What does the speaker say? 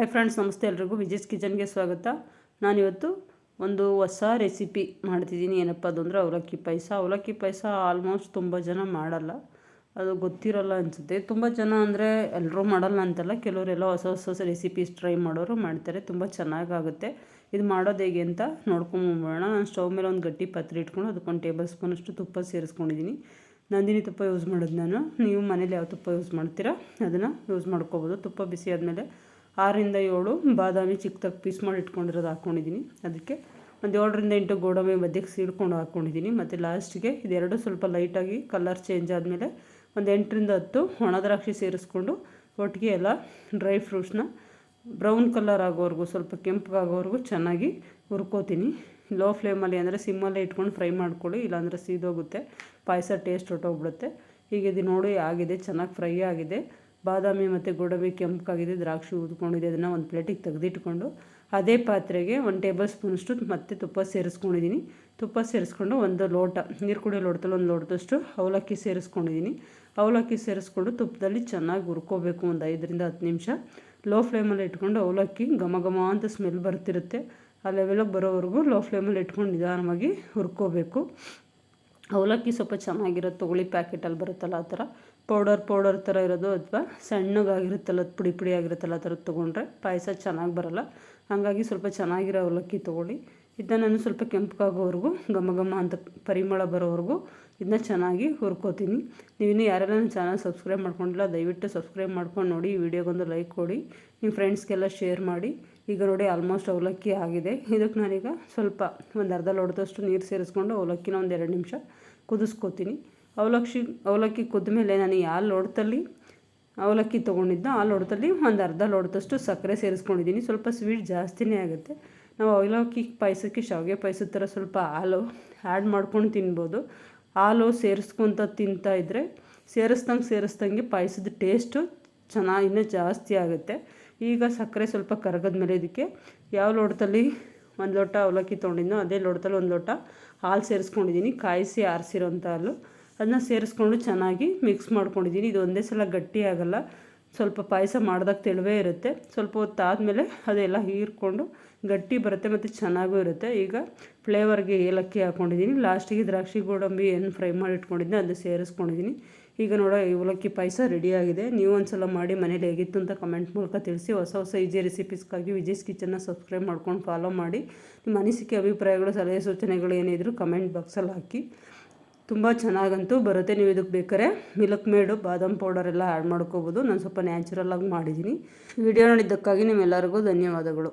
Hi friends ನಮಸ್ತೆ ಎಲ್ರಿಗೂ. ವಿಜಯ್ಸ್ ಕಿಚನ್ಗೆ ಸ್ವಾಗತ. ನಾನಿವತ್ತು ಒಂದು ಹೊಸ ರೆಸಿಪಿ ಮಾಡ್ತಿದ್ದೀನಿ. ಏನಪ್ಪ ಅದು ಅಂದರೆ ಅವಲಕ್ಕಿ ಪಾಯಸ. ಅವಲಕ್ಕಿ ಪಾಯಸ ಆಲ್ಮೋಸ್ಟ್ ತುಂಬ ಜನ ಮಾಡಲ್ಲ. ಅದು ಗೊತ್ತಿರಲ್ಲ ಅನಿಸುತ್ತೆ. ತುಂಬ ಜನ ಅಂದರೆ ಎಲ್ಲರೂ ಮಾಡಲ್ಲ ಅಂತಲ್ಲ. ಕೆಲವರೆಲ್ಲ ಹೊಸ ಹೊಸ ಹೊಸ ರೆಸಿಪೀಸ್ ಟ್ರೈ ಮಾಡೋರು ಮಾಡ್ತಾರೆ. ತುಂಬ ಚೆನ್ನಾಗಾಗುತ್ತೆ. ಇದು ಮಾಡೋದು ಹೇಗೆ ಅಂತ ನೋಡ್ಕೊಂಬೋಣ ನಾನು ಸ್ಟವ್ ಮೇಲೆ ಒಂದು ಗಟ್ಟಿ ಪಾತ್ರೆ ಇಟ್ಕೊಂಡು ಅದಕ್ಕೊಂದು ಟೇಬಲ್ ಸ್ಪೂನಷ್ಟು ತುಪ್ಪ ಸೇರಿಸ್ಕೊಂಡಿದ್ದೀನಿ. ನಂದಿನಿ ತುಪ್ಪ ಯೂಸ್ ಮಾಡೋದು ನಾನು. ನೀವು ಮನೇಲಿ ಯಾವ ತುಪ್ಪ ಯೂಸ್ ಮಾಡ್ತೀರಾ? ಅದನ್ನು ಯೂಸ್ ಮಾಡ್ಕೋಬೋದು. ತುಪ್ಪ ಬಿಸಿ ಆದಮೇಲೆ ಆರರಿಂದ ಏಳು ಬಾದಾಮಿ ಚಿಕ್ಕದಾಗಿ ಪೀಸ್ ಮಾಡಿ ಇಟ್ಕೊಂಡಿರೋದು ಹಾಕ್ಕೊಂಡಿದ್ದೀನಿ ಅದಕ್ಕೆ ಒಂದು ಏಳರಿಂದ ಎಂಟು ಗೋಡಂಬಿ ಮಧ್ಯಕ್ಕೆ ಸೀಡ್ಕೊಂಡು ಹಾಕ್ಕೊಂಡಿದ್ದೀನಿ ಮತ್ತು ಲಾಸ್ಟಿಗೆ ಇದೆರಡು ಸ್ವಲ್ಪ ಲೈಟಾಗಿ ಕಲರ್ ಚೇಂಜ್ ಆದಮೇಲೆ ಒಂದು ಎಂಟರಿಂದ ಹತ್ತು ಒಣ ದ್ರಾಕ್ಷಿ ಸೇರಿಸ್ಕೊಂಡು ಒಟ್ಟಿಗೆ ಎಲ್ಲ ಡ್ರೈ ಫ್ರೂಟ್ಸ್ನ ಬ್ರೌನ್ ಕಲರ್ ಆಗೋವರೆಗೂ ಸ್ವಲ್ಪ ಕೆಂಪಗಾಗೋವರೆಗೂ ಚೆನ್ನಾಗಿ ಹುರ್ಕೋತೀನಿ. ಲೋ ಫ್ಲೇಮಲ್ಲಿ ಅಂದರೆ ಸಿಮ್ಮಲ್ಲೇ ಇಟ್ಕೊಂಡು ಫ್ರೈ ಮಾಡ್ಕೊಳ್ಳಿ. ಇಲ್ಲಾಂದರೆ ಸೀದೋಗುತ್ತೆ. ಪಾಯಸ ಟೇಸ್ಟ್ ಹೊಟ್ಟೋಗ್ಬಿಡುತ್ತೆ ಹೀಗೆ ಇದು ನೋಡಿ, ಆಗಿದೆ. ಚೆನ್ನಾಗಿ ಫ್ರೈ ಆಗಿದೆ. ಬಾದಾಮಿ ಮತ್ತು ಗೋಡಂಬಿ ಕೆಂಪಗಾಗಿದೆ, ದ್ರಾಕ್ಷಿ ಉದ್ಕೊಂಡಿದೆ, ಅದನ್ನು ಒಂದು ಪ್ಲೇಟಿಗೆ ತೆಗೆದಿಟ್ಕೊಂಡು ಅದೇ ಪಾತ್ರೆಗೆ ಒಂದು ಟೇಬಲ್ ಸ್ಪೂನಷ್ಟು ಮತ್ತೆ ತುಪ್ಪ ಸೇರಿಸ್ಕೊಂಡಿದ್ದೀನಿ ತುಪ್ಪ ಸೇರಿಸ್ಕೊಂಡು ಒಂದು ಲೋಟ ನೀರು ಕುಡಿಯೋ ಲೋಟದಲ್ಲಿ ಒಂದು ಲೋಟದಷ್ಟು ಅವಲಕ್ಕಿ ಸೇರಿಸ್ಕೊಂಡಿದ್ದೀನಿ ಅವಲಕ್ಕಿ ಸೇರಿಸ್ಕೊಂಡು ತುಪ್ಪದಲ್ಲಿ ಚೆನ್ನಾಗಿ ಹುರ್ಕೋಬೇಕು ಒಂದು ಐದರಿಂದ ಹತ್ತು ನಿಮಿಷ. ಲೋ ಫ್ಲೇಮಲ್ಲಿ ಇಟ್ಕೊಂಡು ಅವಲಕ್ಕಿ ಘಮ ಘಮ ಅಂತ ಸ್ಮೆಲ್ ಬರ್ತಿರುತ್ತೆ. ಆ ಲೆವೆಲಿಗೆ ಬರೋವರೆಗೂ ಲೋ ಫ್ಲೇಮಲ್ಲಿ ಇಟ್ಕೊಂಡು ನಿಧಾನವಾಗಿ ಹುರ್ಕೋಬೇಕು. ಅವಲಕ್ಕಿ ಸ್ವಲ್ಪ ಚೆನ್ನಾಗಿರೋದು ತೊಗೊಳ್ಳಿ ಪ್ಯಾಕೆಟಲ್ಲಿ ಬರುತ್ತಲ್ಲ ಆ ಥರ ಪೌಡರ್ ಪೌಡರ್ ಥರ ಇರೋದು ಅಥವಾ ಸಣ್ಣಗಾಗಿರುತ್ತಲ್ಲ, ಪುಡಿ ಪುಡಿ ಆಗಿರುತ್ತಲ್ಲ ಆ ಥರದ್ದು ತೊಗೊಂಡ್ರೆ ಪಾಯಸ ಚೆನ್ನಾಗಿ ಬರಲ್ಲ. ಹಾಗಾಗಿ ಸ್ವಲ್ಪ ಚೆನ್ನಾಗಿರೋ ಅವಲಕ್ಕಿ ತೊಗೊಳ್ಳಿ. ಇದನ್ನ ನಾನು ಸ್ವಲ್ಪ ಕೆಂಪಗಾಗೋವರೆಗೂ, ಘಮ ಘಮ ಅಂತ ಪರಿಮಳ ಬರೋವರೆಗೂ ಇದನ್ನ ಚೆನ್ನಾಗಿ ಹುರ್ಕೋತೀನಿ. ನೀವಿನ್ನೂ ಯಾರೆಲ್ಲ ನನ್ನ ಚಾನಲ್ ಸಬ್ಸ್ಕ್ರೈಬ್ ಮಾಡ್ಕೊಂಡಿಲ್ಲ, ದಯವಿಟ್ಟು ಸಬ್ಸ್ಕ್ರೈಬ್ ಮಾಡ್ಕೊಂಡು ನೋಡಿ, ಈ ವಿಡಿಯೋಗೊಂದು ಲೈಕ್ ಕೊಡಿ, ನಿಮ್ಮ ಫ್ರೆಂಡ್ಸ್ಗೆಲ್ಲ ಶೇರ್ ಮಾಡಿ. ಈಗ ನೋಡಿ ಆಲ್ಮೋಸ್ಟ್ ಅವಲಕ್ಕಿ ಆಗಿದೆ. ಇದಕ್ಕೆ ನಾನೀಗ ಸ್ವಲ್ಪ ಒಂದು ಅರ್ಧ ಲೋಟದಷ್ಟು ನೀರು ಸೇರಿಸ್ಕೊಂಡು ಅವಲಕ್ಕಿನ ಒಂದು ಎರಡು ನಿಮಿಷ ಕುದಿಸ್ಕೋತೀನಿ. ಅವಲಕ್ಕಿ ಅವಲಕ್ಕಿ ಕುದ್ಮೇಲೆ ನಾನು ಯಾವ ಲೋಟದಲ್ಲಿ ಅವಲಕ್ಕಿ ತೊಗೊಂಡಿದ್ದ ಆ ಲೋಟದಲ್ಲಿ ಒಂದು ಅರ್ಧ ಲೋಟದಷ್ಟು ಸಕ್ಕರೆ ಸೇರಿಸ್ಕೊಂಡಿದ್ದೀನಿ. ಸ್ವಲ್ಪ ಸ್ವೀಟ್ ಜಾಸ್ತಿನೇ ಆಗುತ್ತೆ. ನಾವು ಅವಲಕ್ಕಿ ಪಾಯಸಕ್ಕೆ ಶಾವಿಗೆ ಪಾಯಸದ ಥರ ಸ್ವಲ್ಪ ಹಾಲು ಆ್ಯಡ್ ಮಾಡ್ಕೊಂಡು ತಿನ್ಬೋದು. ಹಾಲು ಸೇರಿಸ್ಕೊತ ತಿಂತಾ ಇದ್ದರೆ ಸೇರಿಸ್ದಂಗೆ ಸೇರಿಸ್ದಂಗೆ ಪಾಯಸದ ಟೇಸ್ಟು ಚೆನ್ನಾಗಿ ಇನ್ನೂ ಜಾಸ್ತಿ ಆಗುತ್ತೆ. ಈಗ ಸಕ್ಕರೆ ಸ್ವಲ್ಪ ಕರಗದ ಮೇಲೆ ಇದಕ್ಕೆ ಯಾವ ಲೋಟದಲ್ಲಿ ಒಂದು ಲೋಟ ಅವಲಕ್ಕಿ ತೊಗೊಂಡಿದ್ನೋ ಅದೇ ಲೋಟದಲ್ಲಿ ಒಂದು ಲೋಟ ಹಾಲು ಸೇರಿಸ್ಕೊಂಡಿದ್ದೀನಿ. ಕಾಯಿಸಿ ಆರಿಸಿರೋಂಥ ಹಾಲು. ಅದನ್ನ ಸೇರಿಸ್ಕೊಂಡು ಚೆನ್ನಾಗಿ ಮಿಕ್ಸ್ ಮಾಡ್ಕೊಂಡಿದ್ದೀನಿ ಇದು ಒಂದೇ ಸಲ ಗಟ್ಟಿ ಆಗೋಲ್ಲ. ಸ್ವಲ್ಪ ಪಾಯಸ ಮಾಡಿದಾಗ ತೆಳುವೇ ಇರುತ್ತೆ. ಸ್ವಲ್ಪ ಹೊತ್ತು ಆದಮೇಲೆ ಅದೆಲ್ಲ ಹೀರ್ಕೊಂಡು ಗಟ್ಟಿ ಬರುತ್ತೆ ಮತ್ತು ಚೆನ್ನಾಗೂ ಇರುತ್ತೆ. ಈಗ ಫ್ಲೇವರ್ಗೆ ಏಲಕ್ಕಿ ಹಾಕ್ಕೊಂಡಿದ್ದೀನಿ ಲಾಸ್ಟಿಗೆ ದ್ರಾಕ್ಷಿ ಗೋಡಂಬಿ ಏನು ಫ್ರೈ ಮಾಡಿ ಇಟ್ಕೊಂಡಿದ್ದೆ ಅದು ಸೇರಿಸ್ಕೊಂಡಿದ್ದೀನಿ ಈಗ ನೋಡೋ ಏಲಕ್ಕಿ ಪಾಯಸ ರೆಡಿಯಾಗಿದೆ ನೀವು ಒಂದು ಸಲ ಮಾಡಿ ಮನೇಲಿ ಹೇಗಿತ್ತು ಅಂತ ಕಮೆಂಟ್ ಮೂಲಕ ತಿಳಿಸಿ. ಹೊಸ ಹೊಸ ಈಜಿ ರೆಸಿಪೀಸ್ಗಾಗಿ ವಿಜಯ್ಸ್ ಕಿಚನ್ನ ಸಬ್ಸ್ಕ್ರೈಬ್ ಮಾಡ್ಕೊಂಡು ಫಾಲೋ ಮಾಡಿ. ನಿಮ್ಮ ಅನಿಸಿಕೆ, ಅಭಿಪ್ರಾಯಗಳು, ಸಲಹೆ ಸೂಚನೆಗಳು ಏನಿದ್ರು ಕಮೆಂಟ್ ಬಾಕ್ಸಲ್ಲಿ ಹಾಕಿ. ತುಂಬ ಚೆನ್ನಾಗಂತೂ ಬರುತ್ತೆ. ನೀವು ಇದಕ್ಕೆ ಬೇಕಾರೆ ಮಿಲ್ಕ್ ಮೇಡು, ಬಾದಾಮ್ ಪೌಡರ್ ಎಲ್ಲ ಆ್ಯಡ್ ಮಾಡ್ಕೋಬೋದು. ನಾನು ಸ್ವಲ್ಪ ನ್ಯಾಚುರಲಾಗಿ ಮಾಡಿದ್ದೀನಿ. ವಿಡಿಯೋ ನೋಡಿದ್ದಕ್ಕಾಗಿ ನಿಮ್ಮೆಲ್ಲರಿಗೂ ಧನ್ಯವಾದಗಳು.